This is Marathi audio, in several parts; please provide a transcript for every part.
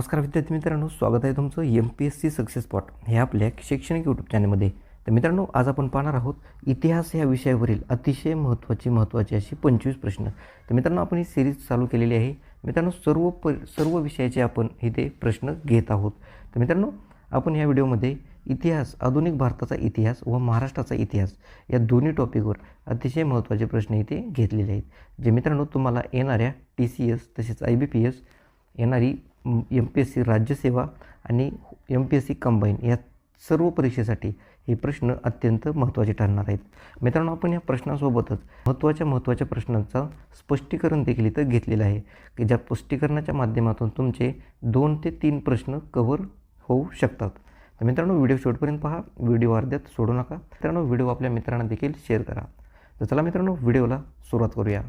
नमस्कार विद्यार्थी मित्रांनो स्वागत आहे तुमचं M P S C success spot हे आपल्या शैक्षणिक यूट्यूब चॅनलमध्ये तर मित्रांनो आज आपण पाहणार आहोत इतिहास या विषयावरील अतिशय महत्त्वाची महत्त्वाची अशी पंचवीस प्रश्न. तर मित्रांनो आपण ही सिरीज चालू केलेली आहे. मित्रांनो सर्व प सर्व विषयाचे आपण इथे प्रश्न घेत आहोत. तर मित्रांनो आपण या व्हिडिओमध्ये इतिहास आधुनिक भारताचा इतिहास व महाराष्ट्राचा इतिहास या दोन्ही टॉपिकवर अतिशय महत्त्वाचे प्रश्न इथे घेतलेले आहेत. जे मित्रांनो तुम्हाला येणाऱ्या टी सी एस तसेच आय बी पी एस येणारी एम पी एस सी राज्यसेवा आणि M P S C combine या सर्व परीक्षेसाठी हे प्रश्न अत्यंत महत्त्वाचे ठरणार आहेत. मित्रांनो आपण या प्रश्नांसोबतच महत्त्वाच्या महत्त्वाच्या प्रश्नांचा स्पष्टीकरण देखील इथं घेतलेलं आहे की ज्या स्पष्टीकरणाच्या माध्यमातून तुमचे दोन ते तीन प्रश्न कव्हर होऊ शकतात. तर मित्रांनो व्हिडिओ शेवटपर्यंत पहा व्हिडिओ अर्ध्यात सोडू नका. मित्रांनो व्हिडिओ आपल्या मित्रांना देखील शेअर करा. तर चला मित्रांनो व्हिडिओला सुरुवात करूया.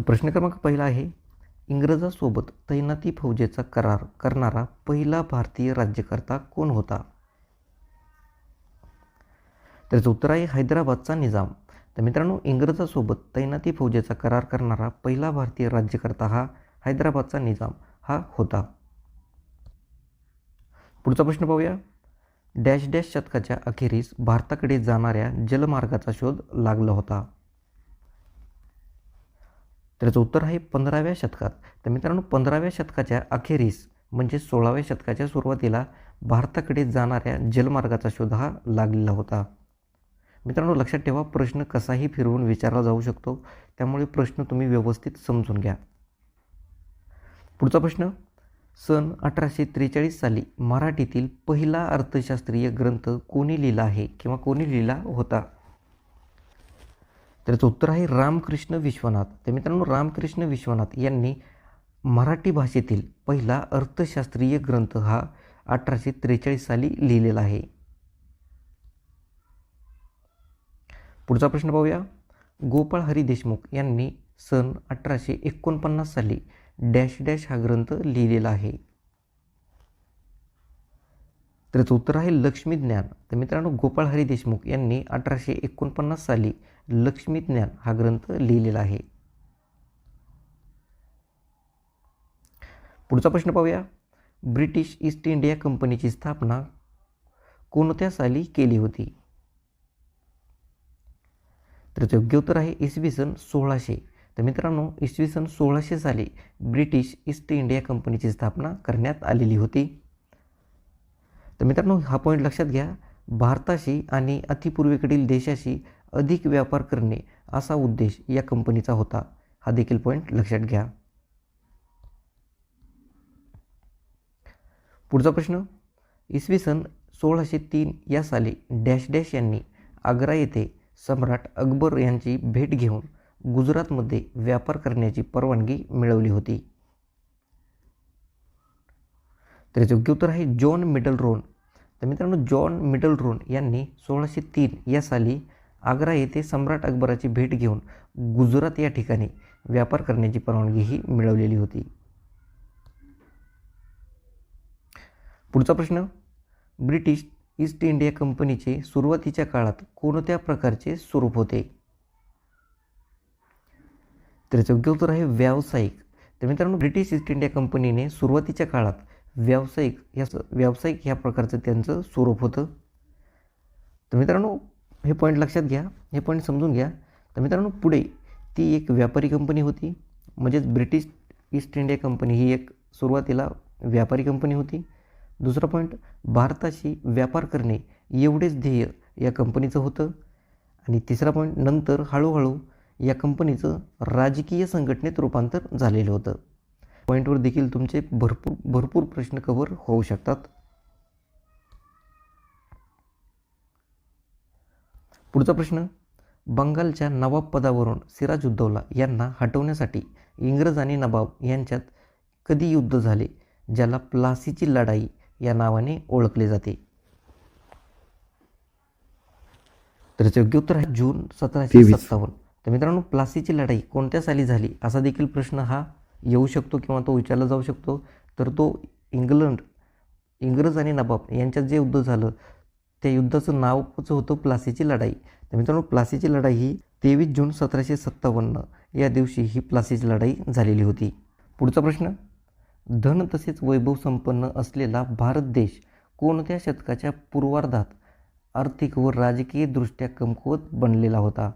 तर प्रश्न क्रमांक पहिला आहे इंग्रजासोबत तैनाती फौजेचा करार करणारा पहिला भारतीय राज्यकर्ता कोण होता? त्याचं उत्तर आहे हैदराबादचा निजाम. तर मित्रांनो इंग्रजासोबत तैनाती फौजेचा करार करणारा पहिला भारतीय राज्यकर्ता हा हैदराबादचा निजाम हा होता. पुढचा प्रश्न पाहूया. डॅश डॅश शतकाच्या अखेरीस भारताकडे जाणाऱ्या जलमार्गाचा शोध लागला होता. त्याचं उत्तर आहे पंधराव्या शतकात. तर मित्रांनो पंधराव्या शतकाच्या अखेरीस म्हणजे सोळाव्या शतकाच्या सुरुवातीला भारताकडे जाणाऱ्या जलमार्गाचा शोध हा लागलेला होता. मित्रांनो लक्षात ठेवा प्रश्न कसाही फिरवून विचारला जाऊ शकतो. त्यामुळे प्रश्न तुम्ही व्यवस्थित समजून घ्या. पुढचा प्रश्न सन अठराशे त्रेचाळीस साली मराठीतील पहिला अर्थशास्त्रीय ग्रंथ कोणी लिहिला आहे किंवा कोणी लिहिला होता? त्याचं उत्तर आहे रामकृष्ण विश्वनाथ. तर मित्रांनो रामकृष्ण विश्वनाथ यांनी मराठी भाषेतील पहिला अर्थशास्त्रीय ग्रंथ हा अठराशे त्रेचाळीस साली लिहिलेला आहे. पुढचा प्रश्न पाहूया. गोपाळ हरी देशमुख यांनी सन अठराशे एकोणपन्नास साली डॅश डॅश हा ग्रंथ लिहिलेला आहे. त्याचं उत्तर आहे लक्ष्मी ज्ञान. तर मित्रांनो गोपाळ हरी देशमुख यांनी अठराशे एकोणपन्नास साली लक्ष्मी ज्ञान हा ग्रंथ लिहिलेला आहे. पुढचा प्रश्न पाहूया. ब्रिटिश ईस्ट इंडिया कंपनीची स्थापना कोणत्या साली केली होती? तर योग्य उत्तर आहे इसवी सन सोळाशे. तर मित्रांनो इसवी सन सोळाशे साली ब्रिटिश ईस्ट इंडिया कंपनीची स्थापना करण्यात आलेली होती. तर मित्रांनो हा पॉईंट लक्षात घ्या. भारताशी आणि अतिपूर्वेकडील देशाशी अधिक व्यापार करणे असा उद्देश या कंपनीचा होता. हा देखील पॉईंट लक्षात घ्या. पुढचा प्रश्न. इसवी सन सोळाशे तीन या साली डॅश डॅश यांनी आग्रा येथे सम्राट अकबर यांची भेट घेऊन गुजरातमध्ये व्यापार करण्याची परवानगी मिळवली होती. तर योग्य उत्तर आहे जॉन मिडल रोन तर मित्रांनो जॉन मिडल रोन यांनी सोळाशे तीन या साली आग्रा येथे सम्राट अकबराची भेट घेऊन गुजरात या ठिकाणी व्यापार करण्याची परवानगी ही मिळवलेली होती. पुढचा प्रश्न. ब्रिटिश ईस्ट इंडिया कंपनीचे सुरुवातीच्या काळात कोणत्या प्रकारचे स्वरूप होते? तर योग्य उत्तर आहे व्यावसायिक. तर मित्रांनो ब्रिटिश ईस्ट इंडिया कंपनीने सुरुवातीच्या काळात व्यावसायिक या व्यावसायिक ह्या प्रकारचं त्यांचं स्वरूप होतं. तर मित्रांनो हे पॉईंट लक्षात घ्या हे पॉईंट समजून घ्या. तर मित्रांनो पुढे ती एक व्यापारी कंपनी होती. म्हणजेच ब्रिटिश ईस्ट इंडिया कंपनी ही एक सुरुवातीला व्यापारी कंपनी होती. दुसरा पॉईंट भारताशी व्यापार करणे एवढेच ध्येय या कंपनीचं होतं. आणि तिसरा पॉईंट नंतर हळूहळू या कंपनीचं राजकीय संघटनेत रूपांतर झालेलं होतं. पॉईंटवर देखील तुमचे भरपूर भरपूर प्रश्न कव्हर होऊ शकतात. पुढचा प्रश्न. बंगालच्या नवाब पदावरून सिराजुद्दौला यांना हटवण्यासाठी इंग्रज आणि नवाब यांच्यात कधी युद्ध झाले ज्याला प्लासीची लढाई या नावाने ओळखले जाते? तर योग्य उत्तर आहे जून सतराशे सत्तावन्न. तर मित्रांनो प्लासीची लढाई कोणत्या साली झाली? असा देखील प्रश्न हा येऊ शकतो किंवा तो विचारला जाऊ शकतो. तर तो इंग्लंड इंग्रज आणि नवाब यांच्यात जे युद्ध झालं त्या युद्धाचं नावच होतं? प्लासीची लढाई. तर मित्रांनो प्लासीची लढाई ही तेवीस जून सतराशे सत्तावन्न या दिवशी ही प्लासीची लढाई झालेली होती. पुढचा प्रश्न. धन तसेच वैभव संपन्न असलेला भारत देश कोणत्या शतकाच्या पूर्वार्धात आर्थिक व राजकीयदृष्ट्या कमकुवत बनलेला होता?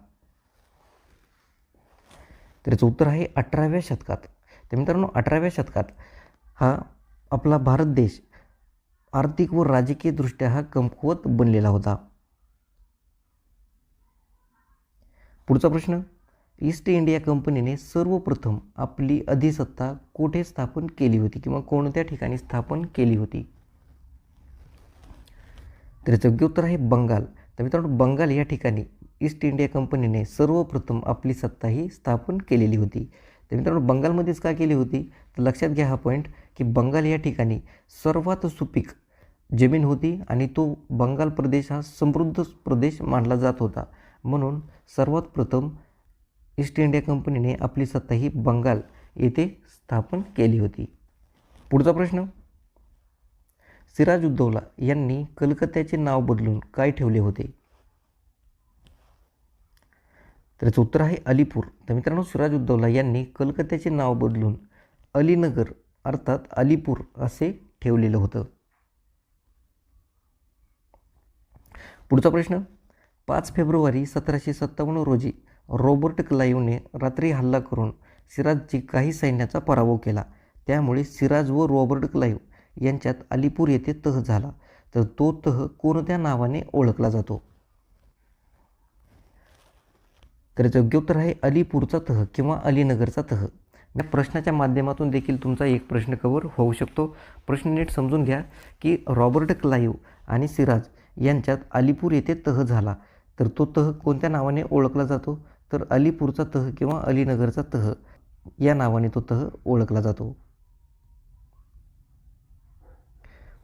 तर याचं उत्तर आहे अठराव्या शतकात. तर मित्रांनो अठराव्या शतकात हा आपला भारत देश आर्थिक व राजकीयदृष्ट्या हा कमकुवत बनलेला होता. पुढचा प्रश्न ईस्ट इंडिया कंपनीने सर्वप्रथम आपली अधिसत्ता कोठे स्थापन केली होती किंवा कोणत्या ठिकाणी स्थापन केली होती? तर याचं योग्य उत्तर आहे बंगाल. तर मित्रांनो बंगाल या ठिकाणी ईस्ट इंडिया कंपनीने सर्वप्रथम आपली सत्ता ही स्थापन केलेली होती. तर मित्रांनो बंगालमध्येच का केली होती? तर लक्षात घ्या हा पॉईंट की बंगाल या ठिकाणी सर्वात सुपीक जमीन होती आणि तो बंगाल प्रदेश हा समृद्ध प्रदेश मानला जात होता. म्हणून सर्वात प्रथम ईस्ट इंडिया कंपनीने आपली सत्ता ही बंगाल येथे स्थापन केली होती. पुढचा प्रश्न. सिराज उद्दौला यांनी कलकत्त्याचे नाव बदलून काय ठेवले होते? तर याचं उत्तर आहे अलीपूर. तर मित्रांनो सिराज उद्दौला यांनी कलकत्त्याचे नाव बदलून अलीनगर अर्थात अलीपूर असे ठेवलेलं होतं. पुढचा प्रश्न. पाच फेब्रुवारी सतराशे सत्तावन्न रोजी रॉबर्ट क्लाईव्हने रात्री हल्ला करून सिराजची काही सैन्याचा पराभव केला. त्यामुळे सिराज व रॉबर्ट क्लाईव्ह यांच्यात अलीपूर येथे तह झाला. तर तो तह कोणत्या नावाने ओळखला जातो? तर योग्य उत्तर आहे अलीपूरचा तह किंवा अलीनगरचा तह. या प्रश्नाच्या माध्यमातून देखील तुमचा एक प्रश्न कवर होऊ शकतो. प्रश्न नीट समजून घ्या की रॉबर्ट क्लाईव्ह आणि सिराज यांच्यात अलीपूर येथे तह झाला. तर तो तह कोणत्या नावाने ओळखला जातो? तर अलीपूरचा तह किंवा अलीनगरचा तह. या नावाने तो तह ओळखला जातो.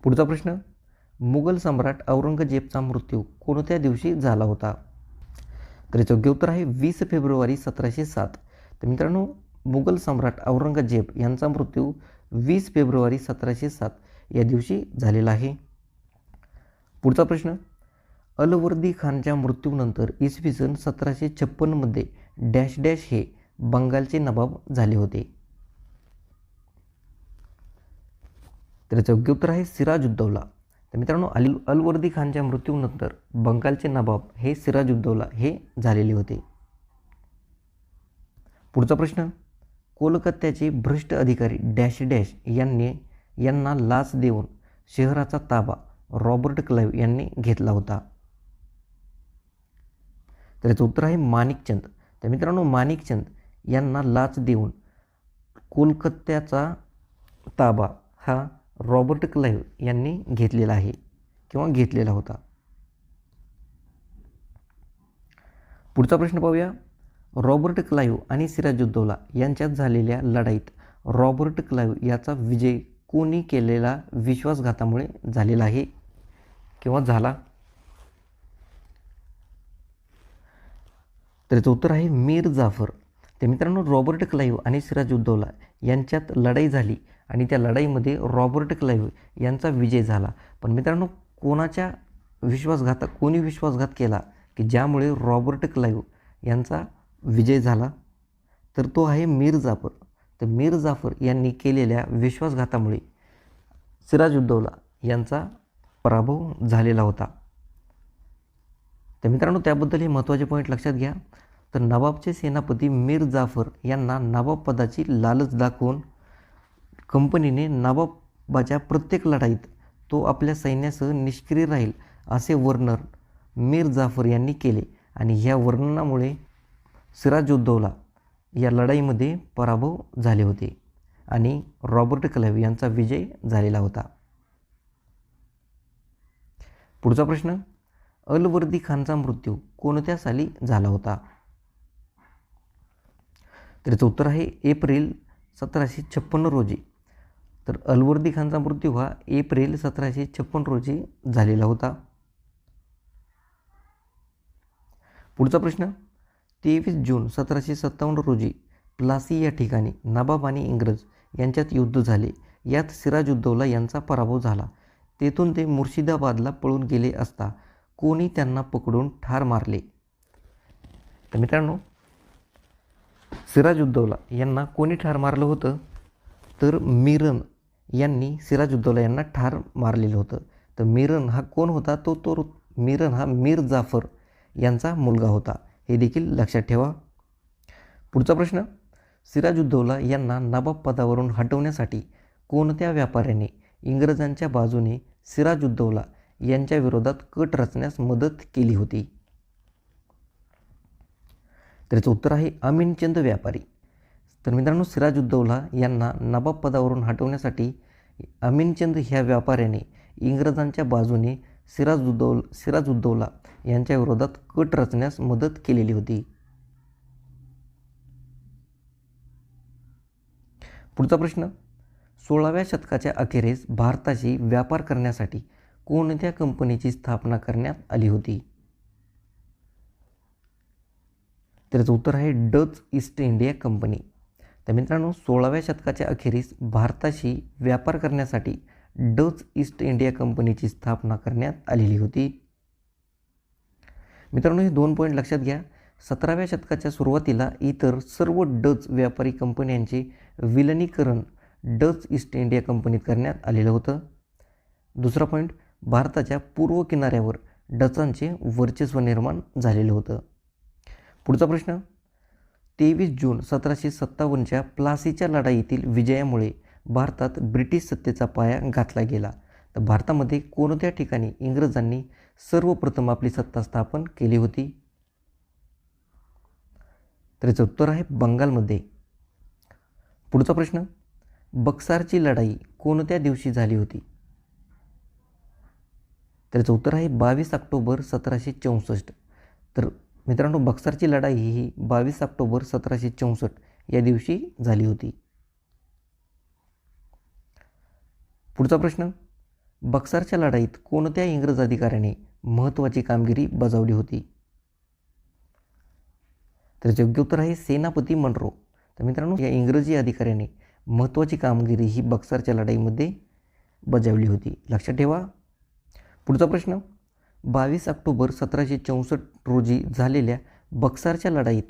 पुढचा प्रश्न. मुघल सम्राट औरंगजेबचा मृत्यू कोणत्या दिवशी झाला होता? तर याचं योग्य उत्तर आहे वीस फेब्रुवारी सतराशे सात. तर मित्रांनो मुघल सम्राट औरंगजेब यांचा मृत्यू वीस फेब्रुवारी सतराशे सात या दिवशी झालेला आहे. पुढचा प्रश्न. अलवर्दी खानच्या मृत्यूनंतर इसवी सन सतराशे छप्पनमध्ये डॅश डॅश हे बंगालचे नवाब झाले होते. तर याचं योग्य उत्तर आहे सिराजुद्दौला तर मित्रांनो अल अलवर्दी खानच्या मृत्यूनंतर बंगालचे नवाब हे सिराजुद्दौला हे झालेले होते. पुढचा प्रश्न. कोलकात्याचे भ्रष्ट अधिकारी डॅश डॅश यांनी यांना लाच देऊन शहराचा ताबा रॉबर्ट क्लाईव्ह यांनी घेतला होता. तर याचं उत्तर आहे माणिकचंद. तर मित्रांनो माणिकचंद यांना लाच देऊन कोलकात्याचा ताबा हा रॉबर्ट क्लाईव्ह यांनी घेतलेला आहे किंवा घेतलेला होता. पुढचा प्रश्न पाहूया. रॉबर्ट क्लाईव्ह आणि सिराजुद्दौला यांच्यात झालेल्या लढाईत रॉबर्ट क्लाईव्ह याचा विजय कोणी केलेला विश्वासघातामुळे झालेला आहे? किंवा झाला? तर याचं उत्तर आहे मीर जाफर. तर मित्रांनो रॉबर्ट क्लाईव्ह आणि सिराज उद्दौला यांच्यात लढाई झाली आणि त्या लढाईमध्ये रॉबर्ट क्लाईव्ह यांचा विजय झाला. पण मित्रांनो कोणाच्या विश्वासघात कोणी विश्वासघात केला की ज्यामुळे रॉबर्ट क्लाईव्ह यांचा विजय झाला? तर तो आहे मीर जाफर. तर मीर जाफर यांनी केलेल्या विश्वासघातामुळे सिराज उद्दौला यांचा पराभव झालेला होता. तर मित्रांनो त्याबद्दल हे महत्त्वाचे पॉईंट लक्षात घ्या. तर नवाबचे सेनापती मीर जाफर यांना नवाब पदाची लालच दाखवून कंपनीने नवाबाच्या प्रत्येक लढाईत तो आपल्या सैन्यासह निष्क्रिय राहील असे वर्णन मीर जाफर यांनी केले. आणि ह्या वर्णनामुळे सिराजुद्दौला या लढाईमध्ये पराभव झाले होते. आणि रॉबर्ट क्लाईव्ह यांचा विजय झालेला होता. पुढचा प्रश्न अलवर्दी खानचा मृत्यू कोणत्या साली झाला होता? तर याचं उत्तर आहे एप्रिल सतराशे छप्पन्न रोजी. तर अलवर्दी खानचा मृत्यू हा एप्रिल सतराशे छप्पन्न रोजी झालेला होता. पुढचा प्रश्न तेवीस जून सतराशे सत्तावन्न रोजी प्लासी या ठिकाणी नबाब आणि इंग्रज यांच्यात युद्ध झाले. यात सिराजुद्दौला यांचा पराभव झाला. तेथून ते मुर्शिदाबादला पळून गेले असता कोणी त्यांना पकडून ठार मारले. तर मित्रांनो सिराजुद्दौला यांना कोणी ठार मारलं होतं? तर मिरन यांनी सिराजुद्दौला यांना ठार मारलेलं होतं. तर मिरन हा कोण होता? तो तो मिरन हा मीर जाफर यांचा मुलगा होता. हे देखील लक्षात ठेवा. पुढचा प्रश्न सिराजुद्दौला यांना नवाब पदावरून हटवण्यासाठी कोणत्या व्यापाऱ्याने इंग्रजांच्या बाजूने सिराजुद्दौला यांच्या विरोधात कट रचण्यास मदत केली होती. तर याचं उत्तर आहे अमीनचंद व्यापारी. तर मित्रांनो सिराजुद्दौला यांना नवाब पदावरून हटवण्यासाठी अमीनचंद ह्या व्यापाऱ्याने इंग्रजांच्या बाजूने सिराजुद्दौल सिराजुद्दौला यांच्या विरोधात कट रचण्यास मदत केलेली होती. पुढचा प्रश्न सोळाव्या शतकाच्या अखेरीस भारताशी व्यापार करण्यासाठी कोणत्या कंपनीची स्थापना करण्यात आली होती? त्याचं उत्तर आहे डच ईस्ट इंडिया कंपनी. तर मित्रांनो सोळाव्या शतकाच्या अखेरीस भारताशी व्यापार करण्यासाठी डच ईस्ट इंडिया कंपनीची स्थापना करण्यात आलेली होती. मित्रांनो हे दोन पॉईंट लक्षात घ्या. सतराव्या शतकाच्या सुरुवातीला इतर सर्व डच व्यापारी कंपन्यांचे विलनीकरण डच ईस्ट इंडिया कंपनीत करण्यात आलेलं होतं. दुसरा पॉईंट भारताच्या पूर्व किनाऱ्यावर डचांचे वर्चस्व निर्माण झालेलं होतं. पुढचा प्रश्न तेवीस जून सतराशे सत्तावन्नच्या प्लासीच्या लढाईतील विजयामुळे भारतात ब्रिटिश सत्तेचा पाया घातला गेला. तर भारतामध्ये कोणत्या ठिकाणी इंग्रजांनी सर्वप्रथम आपली सत्ता स्थापन केली होती? तर याचं उत्तर आहे बंगालमध्ये. पुढचा प्रश्न बक्सारची लढाई कोणत्या दिवशी झाली होती? तर याचं उत्तर आहे बावीस ऑक्टोबर सतराशे चौसष्ट. तर मित्रांनो बक्सारची लढाई ही बावीस ऑक्टोबर सतराशे चौसष्ट या दिवशी झाली होती. पुढचा प्रश्न. बक्सारच्या लढाईत कोणत्या इंग्रज अधिकाऱ्याने महत्त्वाची कामगिरी बजावली होती? तर योग्य उत्तर आहे सेनापती मनरो. तर मित्रांनो या इंग्रजी अधिकाऱ्याने महत्त्वाची कामगिरी ही बक्सारच्या लढाईमध्ये बजावली होती. लक्षात ठेवा. पुढचा प्रश्न. बावीस ऑक्टोबर सतराशे चौसष्ट रोजी झालेल्या बक्सारच्या लढाईत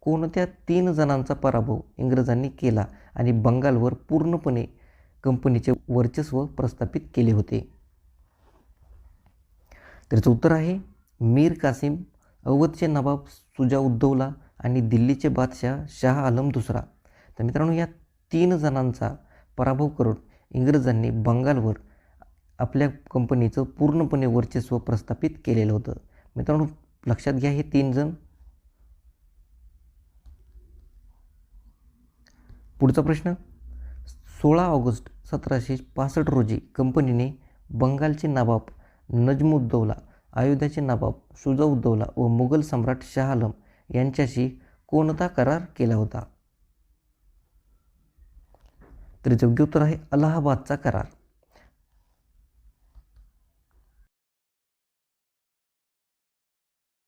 कोणत्या तीन जणांचा पराभव इंग्रजांनी केला आणि बंगालवर पूर्णपणे कंपनीचे वर्चस्व प्रस्थापित केले होते? त्याचं उत्तर आहे मीर कासिम अवधचे नवाब सुजाउद्दौला आणि दिल्लीचे बादशाह शाह आलम दुसरा. तर मित्रांनो या तीन जणांचा पराभव करून इंग्रजांनी बंगालवर आपल्या कंपनीचं पूर्णपणे वर्चस्व प्रस्थापित केलेलं होतं. मित्रांनो लक्षात घ्या हे तीन जण. पुढचा प्रश्न. सोळा ऑगस्ट सतराशे पासष्ट रोजी कंपनीने बंगालचे नवाब नजमुद्दौला अयोध्याचे नवाब शुजाउद्दौला व मुघल सम्राट शाह आलम यांच्याशी कोणता करार केला होता? तर योग्य उत्तर आहे अलाहाबादचा करार.